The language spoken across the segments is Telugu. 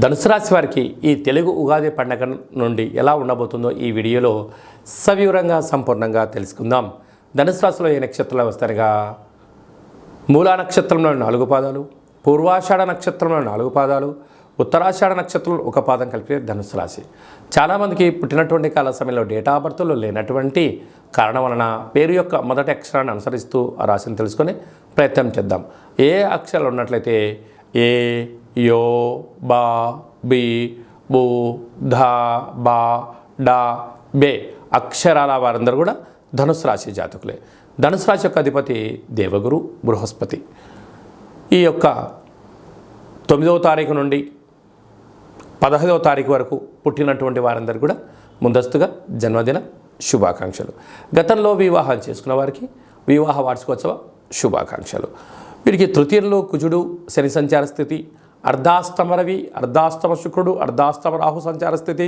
ధనుసు రాశి వారికి ఈ తెలుగు ఉగాది పండగ నుండి ఎలా ఉండబోతుందో ఈ వీడియోలో సవివరంగా సంపూర్ణంగా తెలుసుకుందాం. ధనుసు రాశిలో ఏ నక్షత్రాలు వస్తారుగా? మూలా నక్షత్రంలో నాలుగు పాదాలు పూర్వాషాఢ నక్షత్రంలో నాలుగు పాదాలు ఉత్తరాషాఢ నక్షత్రంలో ఒక పాదం కలిపి ధనుసు రాశి. చాలామందికి పుట్టినటువంటి కాల సమయంలో డేటా ఆఫ్ బర్త్లో లేనటువంటి కారణం వలన పేరు యొక్క మొదటి అక్షరాన్ని అనుసరిస్తూ ఆ రాశిని తెలుసుకొని ప్రయత్నం చేద్దాం. ఏ అక్షరాలు ఉన్నట్లయితే ఏ యో బా బి బు ధ బా డా బే అక్షరాల వారందరూ కూడా ధనుసు రాశి జాతకులే. ధనుసు రాశి యొక్క అధిపతి దేవగురు బృహస్పతి. ఈ యొక్క తొమ్మిదవ తారీఖు నుండి పదహైదవ తారీఖు వరకు పుట్టినటువంటి వారందరూ కూడా ముందస్తుగా జన్మదిన శుభాకాంక్షలు. గతంలో వివాహం చేసుకున్న వారికి వివాహ వార్షికోత్సవ శుభాకాంక్షలు. వీరికి తృతీయంలో కుజుడు శని సంచార స్థితి అర్ధాష్టమ రవి అర్ధాష్టమ శుక్రుడు అర్ధాష్టమ రాహు సంచార స్థితి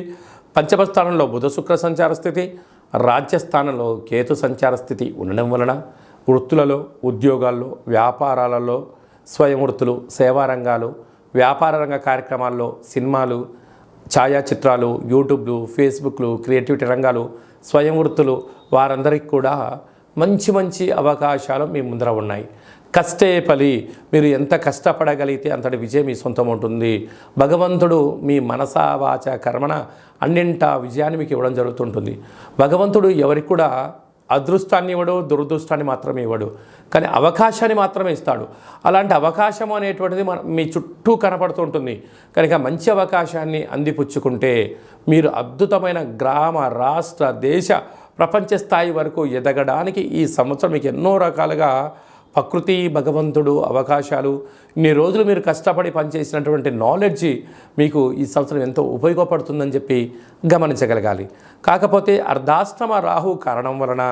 పంచమ స్థానంలో బుధ శుక్ర సంచార స్థితి రాజ్యస్థానంలో కేతు సంచార స్థితి ఉండడం వలన వృత్తులలో ఉద్యోగాల్లో వ్యాపారాలలో స్వయం వృత్తులు సేవా రంగాలు వ్యాపార రంగ కార్యక్రమాల్లో సినిమాలు ఛాయాచిత్రాలు యూట్యూబ్లు ఫేస్బుక్లు క్రియేటివిటీ రంగాలు స్వయం వృత్తులు వారందరికీ కూడా మంచి మంచి అవకాశాలు మీ ముందర ఉన్నాయి. కష్టే ఫలి మీరు ఎంత కష్టపడగలిగితే అంతటి విజయం మీ సొంతం ఉంటుంది. భగవంతుడు మీ మనసా వాచ కర్మణ అన్నింటా విజయాన్ని మీకు ఇవ్వడం జరుగుతుంటుంది. భగవంతుడు ఎవరికి కూడా అదృష్టాన్ని ఇవ్వడు దురదృష్టాన్ని మాత్రమే ఇవ్వడు. కానీ అవకాశాన్ని మాత్రమే ఇస్తాడు. అలాంటి అవకాశం అనేటువంటిది మన మీ చుట్టూ కనపడుతుంటుంది. కనుక మంచి అవకాశాన్ని అందిపుచ్చుకుంటే మీరు అద్భుతమైన గ్రామ రాష్ట్ర దేశ ప్రపంచ స్థాయి వరకు ఎదగడానికి ఈ సంవత్సరం మీకు ఎన్నో రకాలుగా ప్రకృతి భగవంతుడు అవకాశాలు ఇన్ని రోజులు మీరు కష్టపడి పనిచేసినటువంటి నాలెడ్జి మీకు ఈ సంవత్సరం ఎంతో ఉపయోగపడుతుందని చెప్పి గమనించగలగాలి. కాకపోతే అర్ధాశ్రమ రాహు కారణం వలన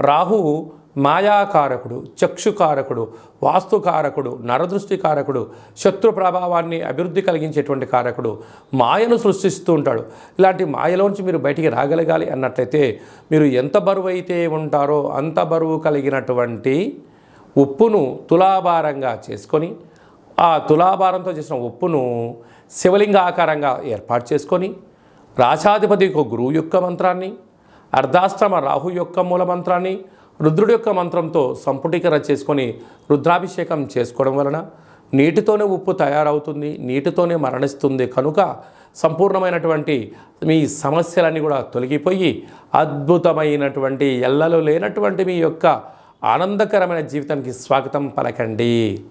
రాహువు మాయాకారకుడు చక్షుకారకుడు వాస్తుకారకుడు నరదృష్టి కారకుడు శత్రు ప్రభావాన్ని అభివృద్ధి కలిగించేటువంటి కారకుడు మాయను సృష్టిస్తూ ఉంటాడు. ఇలాంటి మాయలోంచి మీరు బయటికి రాగలగాలి అన్నట్లయితే మీరు ఎంత బరువు అయితే ఉంటారో అంత బరువు కలిగినటువంటి ఉప్పును తులాభారంగా చేసుకొని ఆ తులాభారంతో చేసిన ఉప్పును శివలింగ ఆకారంగా ఏర్పాటు చేసుకొని రాశాధిపతి యొక్క గురువు యొక్క మంత్రాన్ని అర్ధాశ్రమ రాహు యొక్క మూల మంత్రాన్ని రుద్రుడి యొక్క మంత్రంతో సంపుటీకరణ చేసుకొని రుద్రాభిషేకం చేసుకోవడం వలన నీటితోనే ఉప్పు తయారవుతుంది నీటితోనే మరణిస్తుంది. కనుక సంపూర్ణమైనటువంటి మీ సమస్యలన్నీ కూడా తొలగిపోయి అద్భుతమైనటువంటి ఎల్లలు లేనటువంటి మీ యొక్క ఆనందకరమైన జీవితానికి స్వాగతం పలకండి.